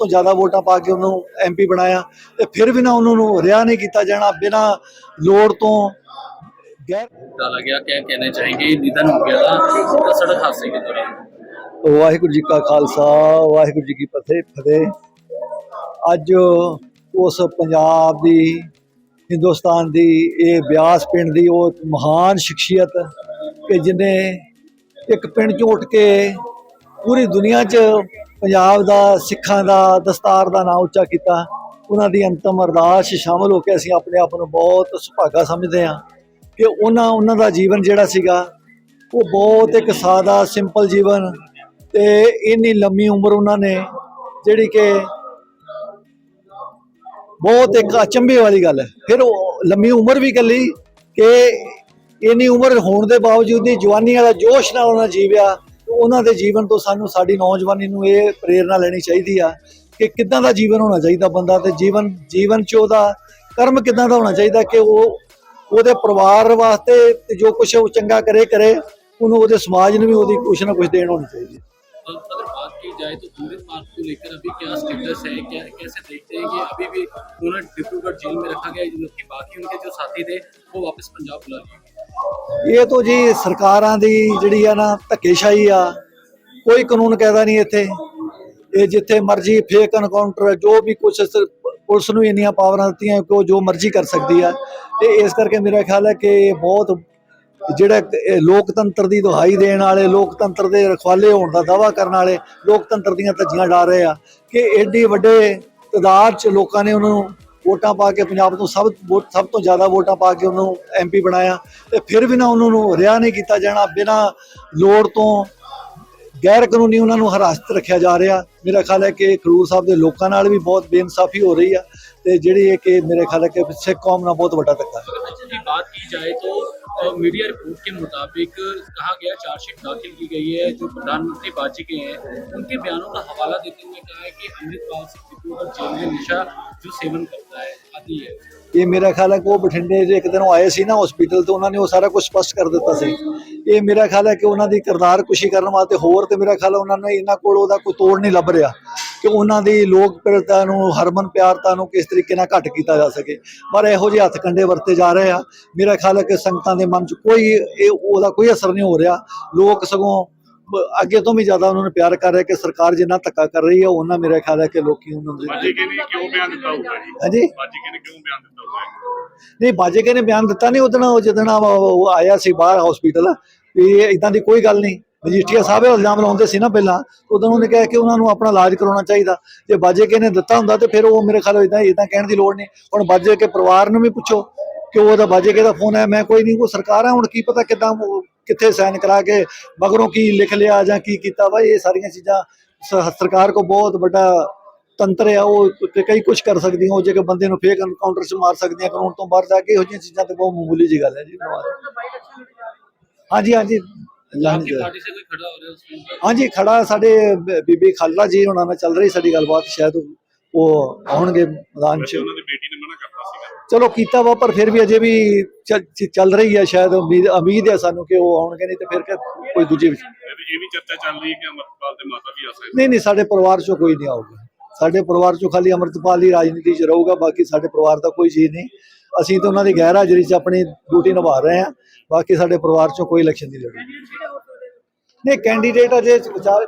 ਤੋਂ ਜ਼ਿਆਦਾ ਵੋਟਾਂ ਪਾ ਕੇ ਉਹਨੂੰ ਐਮਪੀ ਬਣਾਇਆ ਤੇ ਫਿਰ ਵੀ ਨਾ ਉਹਨਾਂ ਨੂੰ ਰਿਹਾ ਨਹੀਂ ਕੀਤਾ ਜਾਣਾ ਬਿਨਾਂ ਲੋੜ ਤੋਂ ਗੈਰ डाला गया क्या कहना चाहेंगे निधन हो गया था सड़क हादसे के दौरान ਵਾਹਿਗੁਰੂ ਜੀ ਕਾ ਖਾਲਸਾ ਵਾਹਿਗੁਰੂ ਜੀ ਕੀ ਫਤਿਹ ਫਤਿਹ ਅੱਜ ਉਸ ਪੰਜਾਬ ਦੀ ਹਿੰਦੁਸਤਾਨ ਦੀ ਇਹ ਬਿਆਸ ਪਿੰਡ ਦੀ ਉਹ ਮਹਾਨ ਸ਼ਖਸੀਅਤ ਕਿ ਜਿਨੇ ਇੱਕ ਪਿੰਡ ਚੋਂ ਉੱਠ ਕੇ ਪੂਰੀ ਦੁਨੀਆ 'ਚ ਪੰਜਾਬ ਦਾ, ਸਿੱਖਾਂ ਦਾ, ਦਸਤਾਰ ਦਾ ਨਾਮ ਉੱਚਾ ਕੀਤਾ। ਉਹਨਾਂ ਦੀ ਅੰਤਮ ਅਰਦਾਸ 'ਚ ਸ਼ਾਮਲ ਹੋ ਕੇ ਅਸੀਂ ਆਪਣੇ ਆਪ ਨੂੰ ਬਹੁਤ ਸੁਭਾਗਾ ਸਮਝਦੇ ਹਾਂ ਕਿ ਉਹਨਾਂ ਉਹਨਾਂ ਦਾ ਜੀਵਨ ਜਿਹੜਾ ਸੀਗਾ, ਉਹ ਬਹੁਤ ਇੱਕ ਸਾਦਾ ਸਿੰਪਲ ਜੀਵਨ ਤੇ ਇੰਨੀ ਲੰਮੀ ਉਮਰ ਉਹਨਾਂ ਨੇ ਜਿਹੜੀ ਕਿ ਬਹੁਤ ਇੱਕ ਅਚੰਭੇ ਵਾਲੀ ਗੱਲ ਹੈ। ਫਿਰ ਉਹ ਲੰਮੀ ਉਮਰ ਵੀ ਕੱਲੀ ਕਿ ਇੰਨੀ ਉਮਰ ਹੋਣ ਦੇ ਬਾਵਜੂਦ ਵੀ ਜਵਾਨੀ ਵਾਲਾ ਜੋਸ਼ ਨਾਲ ਉਹਨਾਂ ਜੀਵਿਆ। ਉਹਨਾਂ ਦੇ ਜੀਵਨ ਤੋਂ ਸਾਨੂੰ ਸਾਡੀ ਨੌਜਵਾਨੀ ਨੂੰ ਇਹ ਪ੍ਰੇਰਣਾ ਲੈਣੀ ਚਾਹੀਦੀ ਆ ਕਿ ਕਿੱਦਾਂ ਦਾ ਜੀਵਨ ਹੋਣਾ ਚਾਹੀਦਾ ਬੰਦਾ ਤੇ ਜੀਵਨ ਜੀਵਨ ਚ ਉਹਦਾ ਕਰਮ ਕਿੱਦਾਂ ਦਾ ਹੋਣਾ ਚਾਹੀਦਾ ਕਿ ਉਹ ਉਹਦੇ ਪਰਿਵਾਰ ਵਾਸਤੇ ਤੇ ਜੋ ਕੁਝ ਉਹ ਚੰਗਾ ਕਰੇ ਕਰੇ ਉਹਨੂੰ ਉਹਦੇ ਸਮਾਜ ਨੂੰ ਵੀ ਉਹਦੀ ਕੁਛ ਨਾ ਕੁਛ ਦੇਣ ਹੋਣੀ ਚਾਹੀਦੀ ਹੈ और अगर बात की जाए तो अमृत मार्ग को लेकर अभी क्या स्टेटस है क्या कैसे देखते हैं कि अभी भी उन्हें डिब्रूगढ़ जेल में रखा गया है जबकि बाकी उनके जो साथी थे वो वापस पंजाब बुला लिए गए ਇਹ ਤੋਂ ਜੀ ਸਰਕਾਰਾਂ ਦੀ ਜਿਹੜੀ ਆ ਨਾ ਧੱਕੇਸ਼ਾਹੀ ਆ, ਕੋਈ ਕਾਨੂੰਨ ਕਾਇਦਾ ਨਹੀਂ ਇੱਥੇ। ਇਹ ਜਿੱਥੇ ਮਰਜ਼ੀ ਫੇਕ ਐਨਕਾਊਂਟਰ ਜੋ ਵੀ ਕੁਛ ਪੁਲਿਸ ਨੂੰ ਇੰਨੀਆਂ ਪਾਵਰਾਂ ਦਿੱਤੀਆਂ ਕਿ ਉਹ ਜੋ ਮਰਜ਼ੀ ਕਰ ਸਕਦੀ ਆ। ਤੇ ਇਸ ਕਰਕੇ ਮੇਰਾ ਖਿਆਲ ਹੈ ਕਿ ਇਹ ਬਹੁਤ ਜਿਹੜਾ ਲੋਕਤੰਤਰ ਦੀ ਦੁਹਾਈ ਦੇਣ ਵਾਲੇ, ਲੋਕਤੰਤਰ ਦੇ ਰਖਵਾਲੇ ਹੋਣ ਦਾ ਦਾਵਾ ਕਰਨ ਵਾਲੇ ਲੋਕਤੰਤਰ ਦੀਆਂ ਧੱਜੀਆਂ ਡਾ ਰਹੇ ਆ ਕਿ ਐਡੀ ਵੱਡੇ ਤਦਾਦ ਚ ਲੋਕਾਂ ਨੇ ਉਹਨੂੰ ਵੋਟਾਂ ਪਾ ਕੇ ਪੰਜਾਬ ਤੋਂ ਸਭ ਵੋਟ ਸਭ ਤੋਂ ਜ਼ਿਆਦਾ ਵੋਟਾਂ ਪਾ ਕੇ ਉਹਨੂੰ ਐਮਪੀ ਬਣਾਇਆ ਤੇ ਫਿਰ ਵੀ ਨਾ ਉਹਨਾਂ ਨੂੰ ਰਿਹਾ ਨਹੀਂ ਕੀਤਾ ਜਾਣਾ, ਬਿਨਾਂ ਲੋੜ ਤੋਂ ਗੈਰ ਕਾਨੂੰਨੀ ਉਹਨਾਂ ਨੂੰ ਹਿਰਾਸਤ ਰੱਖਿਆ ਜਾ ਰਿਹਾ। ਮੇਰਾ ਖਿਆਲ ਹੈ ਕਿ ਖਡੂਰ ਸਾਹਿਬ ਦੇ ਲੋਕਾਂ ਨਾਲ ਵੀ ਬਹੁਤ ਬੇਇਨਸਾਫੀ ਹੋ ਰਹੀ ਆ। ਤੇ ਜਿਹੜੀ ਹੈ ਕਿ ਮੇਰੇ ਖਿਆਲ ਹੈ ਕਿ ਸਿੱਖ ਕੌਮ ਨਾਲ ਬਹੁਤ ਵੱਡਾ ਧੱਕਾ ਹੈ अच्छा जी बात की जाए तो अ, मीडिया रिपोर्ट के मुताबिक कहा गया चार्जशीट दाखिल की गई है जो प्रधानमंत्री बाजी के हैं उनके बयानों का हवाला देते हुए कहा है कि अमृतपाल सिंह डिब्रूगढ़ जेल में नशा जो सेवन करता है आदि है ਇਹ ਮੇਰਾ ਖਿਆਲ ਹੈ ਕਿ ਉਹ ਬਠਿੰਡੇ ਜੇ ਇੱਕ ਦਿਨ ਉਹ ਆਏ ਸੀ ਨਾ ਹਸਪੀਟਲ ਤੋਂ ਉਹਨਾਂ ਨੇ ਉਹ ਸਾਰਾ ਕੁਝ ਸਪਸ਼ਟ ਕਰ ਦਿੱਤਾ ਸੀ ਇਹ ਮੇਰਾ ਖਿਆਲ ਹੈ ਕਿ ਉਹਨਾਂ ਦੀ ਕਿਰਦਾਰ ਕੁਸ਼ੀ ਕਰਨ ਵਾਸਤੇ ਹੋਰ ਤੇ ਮੇਰਾ ਖਿਆਲ ਹੈ ਉਹਨਾਂ ਨੇ ਇਹਨਾਂ ਕੋਲ ਉਹਦਾ ਕੋਈ ਤੋੜ ਨਹੀਂ ਲੱਭ ਰਿਹਾ ਕਿ ਉਹਨਾਂ ਦੀ ਲੋਕਪ੍ਰਿਯਤਾ ਨੂੰ ਹਰਮਨ ਪਿਆਰਤਾ ਨੂੰ ਕਿਸ ਤਰੀਕੇ ਨਾਲ ਘੱਟ ਕੀਤਾ ਜਾ ਸਕੇ। ਪਰ ਇਹੋ ਜਿਹੇ ਹੱਥ ਕੰਡੇ ਵਰਤੇ ਜਾ ਰਹੇ ਆ। ਮੇਰਾ ਖਿਆਲ ਹੈ ਕਿ ਸੰਗਤਾਂ ਦੇ ਮਨ 'ਚ ਕੋਈ ਇਹ ਉਹਦਾ ਕੋਈ ਅਸਰ ਨਹੀਂ ਹੋ ਰਿਹਾ। ਲੋਕ ਸਗੋਂ ਅੱਗੇ ਤੋਂ ਵੀ ਜ਼ਿਆਦਾ ਉਹਨਾਂ ਨੂੰ ਪਿਆਰ ਕਰ ਰਹੇ ਕਿ ਸਰਕਾਰ ਜਿੰਨਾ ਧੱਕਾ ਕਰ ਰਹੀ ਹੈ ਉਹਨਾਂ ਮੇਰਾ ਖਿਆਲ ਹੈ ਕਿ ਲੋਕੀ ਉਹਨਾਂ ਨੂੰ ਬਾਜੀ ਕੇ ਨੇ ਕਿਉਂ ਬਿਆਨ ਦਿੱਤਾ ਹੋਊਗਾ ਜੀ? ਹਾਂਜੀ? ਬਾਜੀ ਕੇ ਨੇ ਕਿਉਂ ਬਿਆਨ ਦਿੱਤਾ ਹੋਊਗਾ ਨਹੀਂ ਬਾਜੇਕੇ ਨੇ ਬਿਆਨ ਦਿੱਤਾ ਨਹੀਂ ਉਦਣ ਜਦੋਂ ਉਹ ਆਇਆ ਸੀ ਬਾਹਰ ਹਸਪੀਟਲ ਵੀ ਇਦਾਂ ਦੀ ਕੋਈ ਗੱਲ ਨਹੀਂ। ਮਜੀਠੀਆ ਸਾਹਿਬ ਇਹ ਇਲਜ਼ਾਮ ਲਾਉਂਦੇ ਸੀ ਨਾ ਪਹਿਲਾਂ ਉਦੋਂ ਉਹਨੇ ਕਿਹਾ ਕਿ ਉਹਨਾਂ ਨੂੰ ਆਪਣਾ ਇਲਾਜ ਕਰਾਉਣਾ ਚਾਹੀਦਾ। ਜੇ ਬਾਜੇਕੇ ਨੇ ਦਿੱਤਾ ਹੁੰਦਾ ਤੇ ਫਿਰ ਉਹ ਮੇਰੇ ਖਿਆਲ ਇਦਾਂ ਇਦਾਂ ਕਹਿਣ ਦੀ ਲੋੜ ਨਹੀਂ। ਹੁਣ ਬਾਜੇਕੇ ਪਰਿਵਾਰ ਨੂੰ ਵੀ ਪੁੱਛੋ ਕਿ ਉਹਦਾ ਬਾਜੇਕੇ ਦਾ ਫੋਨ ਹੈ ਮੈਂ ਕੋਈ ਨਹੀਂ ਉਹ ਸਰਕਾਰ ਹੈ ਹੁਣ ਕੀ ਪਤਾ ਕਿਦਾਂ ਕਿੱਥੇ ਸਾਈਨ ਕਰਾ ਕੇ ਮਗਰੋਂ ਕੀ ਲਿਖ ਲਿਆ ਜਾਂ ਕੀ ਕੀਤਾ। ਵਾ ਇਹ ਸਾਰੀਆਂ ਚੀਜ਼ਾਂ ਸਰਕਾਰ ਕੋ ਬਹੁਤ ਵੱਡਾ ਤੰਤਰ ਆ ਉਹ ਕ- ਕਈ ਕੁਝ ਕਰ ਸਕਦੀਆਂ ਉਹ ਜੇ ਕਿ ਬੰਦੇ ਨੂੰ ਫੇਕ ਐਨਕਾਊਂਟਰ 'ਚ ਮਾਰ ਸਕਦੀਆਂ ਕਾਨੂੰਨ ਤੋਂ ਬਾਹਰ ਜਾ ਕੇ ਇਹੋ ਜਿਹੀਆਂ ਚੀਜ਼ਾਂ ਤੇ ਬਹੁਤ ਮਾਮੂਲੀ ਜੀ ਗੱਲ ਹੈ ਜੀ। ਹਾਂਜੀ ਹਾਂਜੀ। आपकी पार्टी से कोई खड़ा हो रहा है उसमें ਹਾਂਜੀ ਖੜਾ ਸਾਡੇ ਬ- ਬੀਬੀ ਖਾਲੜਾ ਜੀ ਉਹਨਾਂ ਨਾਲ ਚੱਲ ਰਹੀ ਸਾਡੀ ਗੱਲਬਾਤ ਸ਼ਾਇਦ ਉਹ ਆਉਣਗੇ ਮੈਦਾਨ 'ਚ ਵੈਸੇ ਉਹਨਾਂ ਦੀ ਬੇਟੀ ਨੇ ਮਨਾ ਕਰਤਾ ਸੀਗਾ ਚਲੋ ਕੀਤਾ ਵਾ ਪਰ ਫਿਰ ਵੀ ਅਜੇ ਵੀ ਚੱਲ- ਚ- ਚੱਲ ਰਹੀ ਹੈ ਸ਼ਾਇਦ ਉਮੀਦ ਉਮੀਦ ਹੈ ਸਾਨੂੰ ਕਿ ਉਹ ਆਉਣਗੇ ਨਹੀਂ ਤੇ ਫਿਰ ਕਿ ਕੋਈ ਦੂਜੀ ਇਹ ਵੀ- ਇਹ ਵੀ ਚਰਚਾ ਚੱਲ ਰਹੀ ਹੈ ਕਿ ਅਮਰਪਾਲ ਦੇ ਮਾਤਾ ਵੀ ਆ ਸਕਦੇ ਨਹੀਂ ਨਹੀਂ ਸਾਡੇ ਪਰਿਵਾਰ 'ਚੋਂ ਕੋਈ ਨਹੀਂ ਆਊਗਾ ਸਾਡੇ ਪਰਿਵਾਰ 'ਚੋਂ ਖਾਲੀ ਅਮਰਤਪਾਲ ਹੀ ਰਾਜਨੀਤੀ 'ਚ ਰਹੂਗਾ ਬਾਕੀ ਸਾਡੇ ਪਰਿਵਾਰ ਦਾ ਕੋਈ ਚੀਜ਼ ਨਹੀਂ ਅਸੀਂ ਤਾਂ ਉਹਨਾਂ ਦੀ ਗੈਰ ਹਾਜ਼ਰੀ 'ਚ ਆਪਣੀ ਡਿਊਟੀ ਨਿਭਾ ਰਹੇ ਹਾਂ। ਬਾਕੀ ਸਾਡੇ ਪਰਿਵਾਰ 'ਚੋਂ ਕੋਈ ਇਲੈਕਸ਼ਨ ਨਹੀਂ ਲੜੂਗਾ ਨਹੀਂ ਕੈਂਡੀਡੇਟ ਅਜੇ ਵਿਚਾਰ